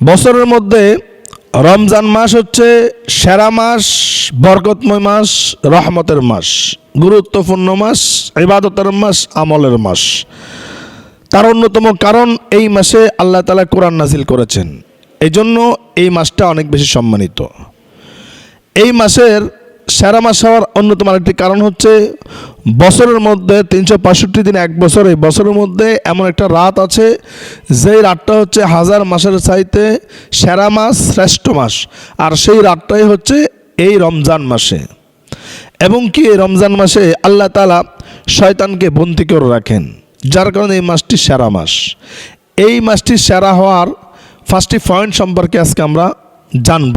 বছরের মধ্যে রমজান মাস হচ্ছে সেরা মাস, বরকতময় মাস, রহমতের মাস, গুরুত্বপূর্ণ মাস, ইবাদতের মাস, আমলের মাস। তার অন্যতম কারণ এই মাসে আল্লাহ তালা কোরআন নাজিল করেছেন। এই জন্য এই মাসটা অনেক বেশি সম্মানিত। এই মাসের সেরা মাস হওয়ার অন্যতম আরেকটি কারণ হচ্ছে বছরের মধ্যে তিনশো পঁয়ষট্টি দিন এক বছরে, বছরের মধ্যে এমন একটা রাত আছে, যেই রাতটা হচ্ছে হাজার মাসের চাইতে সেরা মাস, শ্রেষ্ঠ মাস। আর সেই রাতটাই হচ্ছে এই রমজান মাসে। এবং কি এই রমজান মাসে? আল্লাহ তালা শয়তানকে বন্দি করে রাখেন, যার কারণে এই মাসটি সেরা মাস। এই মাসটি সেরা হওয়ার ফার্স্টটি পয়েন্ট সম্পর্কে আজকে আমরা জানব।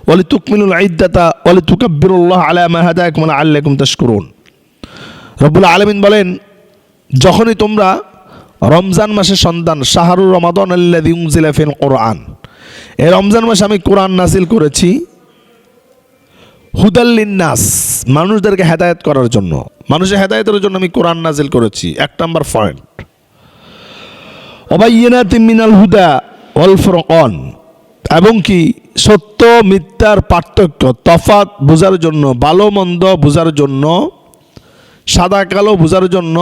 বিকুমুল উসর ওয়ালিতুকমিলুল ইদ্দাতা ওয়ালিতুকাব্বিরুল্লাহ আলা মা হাদায়াকুম ওয়া লাআল্লাকুম তাশকুরুন। রব্বুল আলামিন বলেন, যখনই তোমরা রমজান মাসের সন্তান শাহরুর রমাদান আল্লাযী উনজিলা কোরআন, এই রমজান মাসে আমি কোরআন নাসিল করেছি হুদাল্লিন নাস মানুষদেরকে হেদায়ত করার জন্য। মানুষের হেদায়েতের জন্য আমি কোরআন নাজিল করেছি। এক নাম্বার পয়েন্ট। অবাইনাতি মিনাল হুদা ওয়াল ফুরকান। এবং কি সত্য, মিথ্যার পার্থক্য তফাত বোঝার জন্য ভালো মন্দ বোঝার জন্য, সাদা কালো বোঝার জন্য,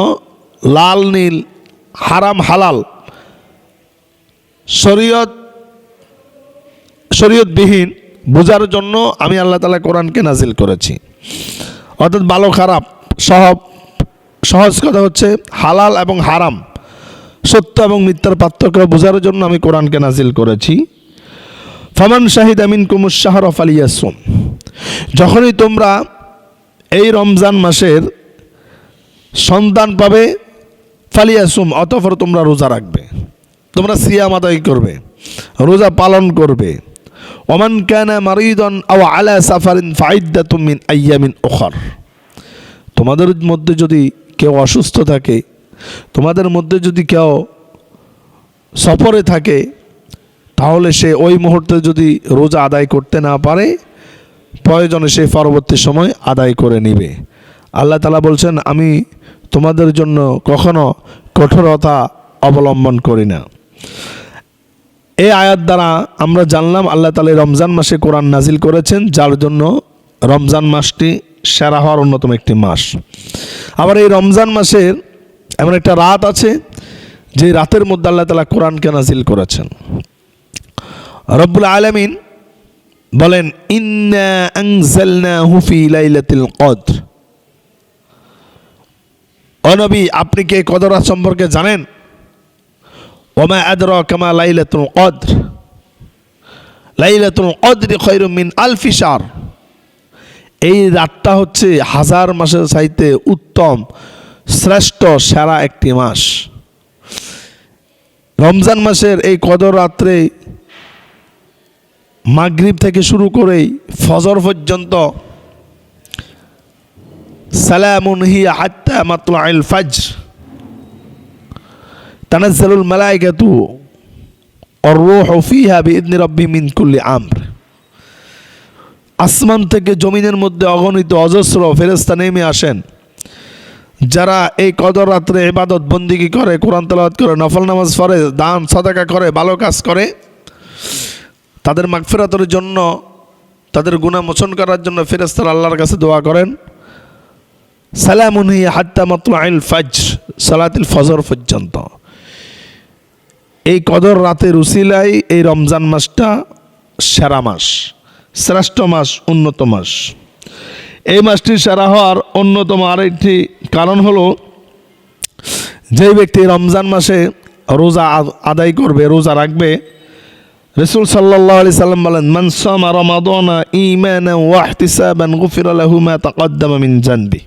লাল, নীল, হারাম, হালাল, শরীয়ত, শরীয়তবিহীন বোঝার জন্য আমি আল্লাহ তালা কোরআনকে নাজিল করেছি। অর্থাৎ ভালো, খারাপ, সহব, সহজ কথা হচ্ছে হালাল এবং হারাম, সত্য এবং মিথ্যার পার্থক্য বোঝার জন্য আমি কোরআনকে নাজিল করেছি। ফমান শাহিদ আমিন কুমুর শাহরফ আলিয়াসুম যখনই তোমরা এই রমজান মাসের সন্তান পাবে ফালিয়াসুম অতঃপর তোমরা রোজা রাখবে। তোমরা সিয়াম আদায় করবে, রোজা পালন করবে। ওমান কানা মারিদন আও আলা সাফারিন ফাইদ্দাতুম তুমিন আইয়ামিন ওখর তোমাদের মধ্যে যদি কেউ অসুস্থ থাকে, তোমাদের মধ্যে যদি কেউ সফরে থাকে তাহলে সে ওই মুহূর্তে যদি রোজা আদায় করতে না পারে, প্রয়োজনে সে পরবর্তী সময় আদায় করে নিবে। আল্লাহ তালা বলছেন, আমি তোমাদের জন্য কখনো কঠোরতা অবলম্বন করি না। এই আয়াত দ্বারা আমরা জানলাম, আল্লাহ তালা রমজান মাসে কোরআন নাজিল করেছেন, যার জন্য রমজান মাসটি সেরা হওয়ার অন্যতম একটি মাস। আবার এই রমজান মাসের এমন একটা রাত আছে, যে রাতের মধ্যে আল্লাহ তালা কোরআনকে নাজিল করেছেন। রব্বুল আলমিন বলেন কদর। অনবী আপনি কি কদর সম্পর্কে জানেন? ওমা আদর কামা লাইলাতুল কদর। লাইলাতুল কদর খৈরুম মিন আলফি এই রাতটা হচ্ছে হাজার মাসের চাইতে উত্তম, শ্রেষ্ঠ, সেরা একটি মাস। রমজান মাসের এই কদর রাত্রে মাগরীব থেকে শুরু করেই ফজর পর্যন্ত সালামুন হিয়া আত্মা মাতলা আইল ফাজ তানাজ্জালুল মালাইকাতু অর্রোহ ফিহা বিদনি রব্বি মিন কুল্লি আমর। আসমান থেকে জমিনের মধ্যে অগণিত অজস্র ফেরেস্তা নেমে আসেন, যারা এই কদর রাত্রে এবাদত বন্দিগি করে, কোরআন তালাবাদ করে, নফল নামাজ পড়ে, দান, সাদাকা করে, ভালো কাজ করে। তাদের মাগফিরাতের জন্য, তাদের গুণা মোচন করার জন্য ফেরেস্তার আল্লাহর কাছে দোয়া করেন। সালামুনহি হাত্তা মাতলাইল ফাজর, সালাতিল ফজর পর্যন্ত। এই কদর রাতের উসিলাই এই রমজান মাসটা সেরা মাস, শ্রেষ্ঠ মাস, উন্নত মাস। এই মাসটি সেরা হওয়ার অন্যতম আরেকটি কারণ হলো যে ব্যক্তি রমজান মাসে রোজা আদায় করবে, রোজা রাখবে রসুল সাল্লাহ আলি সাল্লাম বলেন মানসামা রমাদনা ইমানা ওয়াহতিসাবান গুফির লাহু মা তাকদ্দামা মিন জানবি।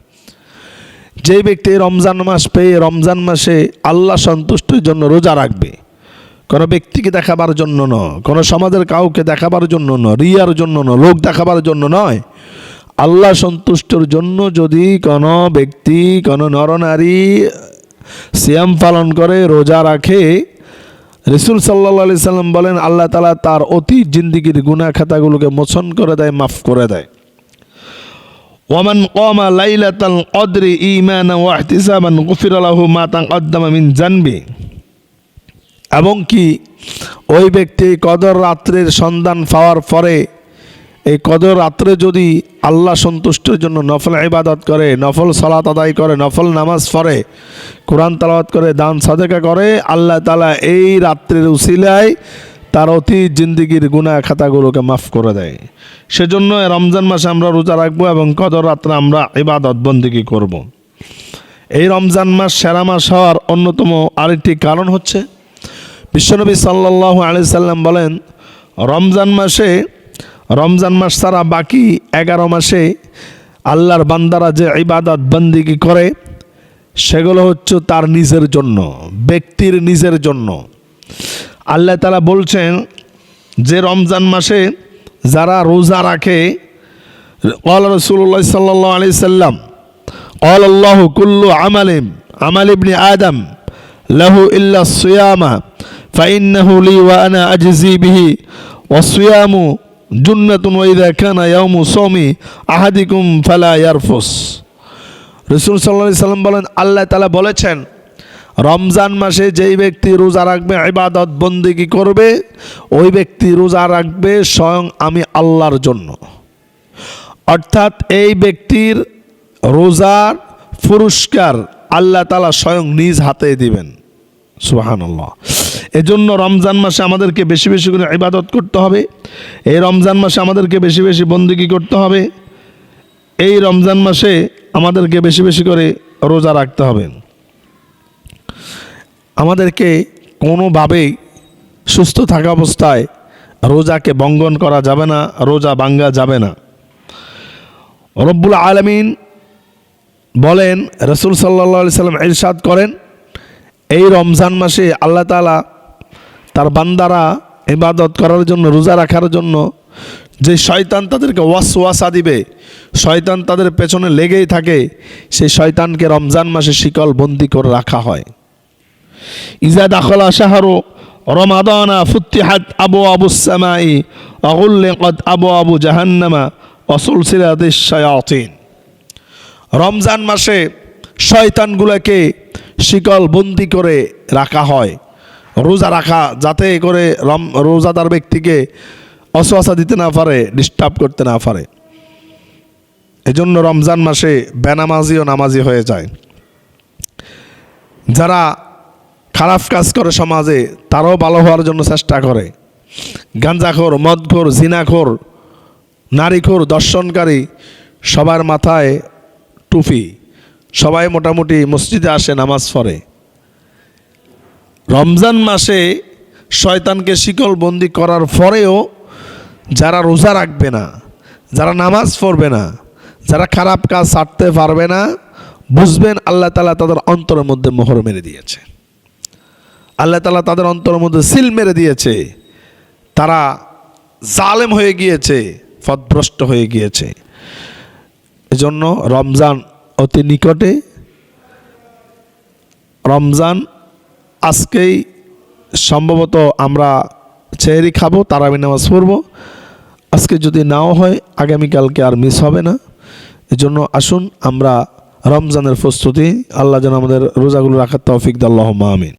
যে ব্যক্তি রমজান মাস পেয়ে রমজান মাসে আল্লাহ সন্তুষ্টির জন্য রোজা রাখবে, কোনো ব্যক্তিকে দেখাবার জন্য নয়, কোনো সমাজের কাউকে দেখাবার জন্য নয়, রিয়ার জন্য নয়, লোক দেখাবার জন্য নয়, আল্লাহ সন্তুষ্টর জন্য যদি কোনো ব্যক্তি, কোনো নরনারী, সিয়াম পালন করে রোজা রাখে রসুল সাল্লা সাল্লাম বলেন, আল্লাহ তালা তার অতি জিন্দিগির গুনা খাতাগুলোকে মোচন করে দেয়, মাফ করে দেয়। ওমান কমা লাইলাতাল কদরি ইমানা ওয়াহতিসাবান গফির আলাহু মা তাকদ্দামা মিন জানবি। এবং কি, ওই ব্যক্তি কদর রাত্রের সন্ধান পাওয়ার পরে এই কদর রাত্রে যদি আল্লাহ সন্তুষ্টের জন্য নফল ইবাদত করে, নফল সালাত আদায় করে, নফল নামাজ পড়ে, কোরআন তালাওয়াত করে, দান সাদেকা করে, আল্লাহ তালা এই রাত্রের উসিলায় তার অতীত জিন্দিগির গুণা খাতাগুলোকে মাফ করে দেয় সেজন্য রমজান মাসে আমরা রোজা রাখব এবং কদর রাত্রে আমরা ইবাদত বন্দিগি করব। এই রমজান মাস সেরা মাস হওয়ার অন্যতম আরেকটি কারণ হচ্ছে, বিশ্বনবী সাল্লাহ আলি সাল্লাম বলেন, রমজান মাসে রমজান মাস ছাড়া বাকি এগারো মাসে আল্লাহর বান্দারা যে ইবাদত বন্দিগি করে, সেগুলো হচ্ছে তার নিজের জন্য, ব্যক্তির নিজের জন্য। আল্লাহ তালা বলছেন যে রমজান মাসে যারা রোজা রাখে অল রসুল্লাহ সাল্লাহ আলি সাল্লাম অল আল্লাহ কুল্লু আমালিম আমাল ইবনি আদম, লাহু ইল্লা সুয়ামা, ফাইন্নাহু লি ওয়া আনা আজজি বিহি, ওয়া সুয়ামু জুন্নাতুন ওয়াইদা খানা ইয়াউমু সমি আহাদিকুম ফালা ইয়ারফুস রসুল সাল্লা সাল্লাম বলেন, আল্লাহ তালা বলেছেন, রমজান মাসে যেই ব্যক্তি রোজা রাখবে, ইবাদত বন্দিগি করবে? ওই ব্যক্তি রোজা রাখবে স্বয়ং আমি আল্লাহর জন্য। অর্থাৎ এই ব্যক্তির রোজার পুরস্কার আল্লাহ তালা স্বয়ং নিজ হাতে দিবেন। সুবাহান আল্লাহ এজন্য রমজান মাসে আমাদেরকে বেশি বেশি করে ইবাদত করতে হবে। এই রমজান মাসে আমাদেরকে বেশি বেশি বন্দিগি করতে হবে। এই রমজান মাসে আমাদেরকে বেশি বেশি করে রোজা রাখতে হবে। আমাদেরকে কোনোভাবেই সুস্থ থাকা অবস্থায় রোজাকে বঙ্গন করা যাবে না, রোজা বাঙ্গা যাবে না। রব্বুল আলমিন বলেন, রসুল সাল্লা সাল্লাম ইরশাদ করেন, এই রমজান মাসে আল্লাহ তালা তার বান্দারা ইবাদত করার জন্য, রোজা রাখার জন্য, যে শয়তান তাদেরকে ওয়াসওয়াসা দিবে, শয়তান তাদের পেছনে লেগেই থাকে, সেই শয়তানকে রমজান মাসে শিকল বন্দি করে রাখা হয়। ইজা দাখলা শাহরু রমাদানা ফুত্তিহাত আবু আবু সামাই, অগুল্লেকত আবু আবু জাহান্নামা অসুলসিলাদিস শায়াতিন। রমজান মাসে শয়তানগুলোকে শিকল বন্দি করে রাখা হয়। রোজা রাখা যাতে করে রম, রোজাদার ব্যক্তিকে অসুয়াশা দিতে না পারে ডিস্টার্ব করতে না পারে। এজন্য রমজান মাসে বেনামাজি ও নামাজি হয়ে যায়। যারা খারাপ কাজ করে সমাজে, তারাও ভালো হওয়ার জন্য চেষ্টা করে। গাঞ্জাখোর মদখোর, জিনাখোর, নারীখোর, দর্শনকারী সবার মাথায় টুপি। সবাই মোটামুটি মসজিদে আসে, নামাজ পড়ে। রমজান মাসে শয়তানকে শিকল বন্দি করার পরেও যারা রোজা রাখবে না, যারা নামাজ পড়বে না, যারা খারাপ কাজ ছাড়তে পারবে না, বুঝবেন আল্লাহ তালা তাদের অন্তরের মধ্যে মোহর মেরে দিয়েছে। আল্লাহ তালা তাদের অন্তরের মধ্যে সিল মেরে দিয়েছে। তারা জালেম হয়ে গিয়েছে, পথভ্রষ্ট হয়ে গিয়েছে। এজন্য রমজান অতি নিকটে। রমজান আজকেই সম্ভবত আমরা চেহারি খাব, তারাবি নামাজ পড়ব। আজকে যদি নাও হয়, আগামীকালকে আর মিস হবে না। এজন্য আসুন, আমরা রমজানের প্রস্তুতি। আল্লাহ যেন আমাদের রোজাগুলো রাখার তৌফিক দাল্লাহ আমিন।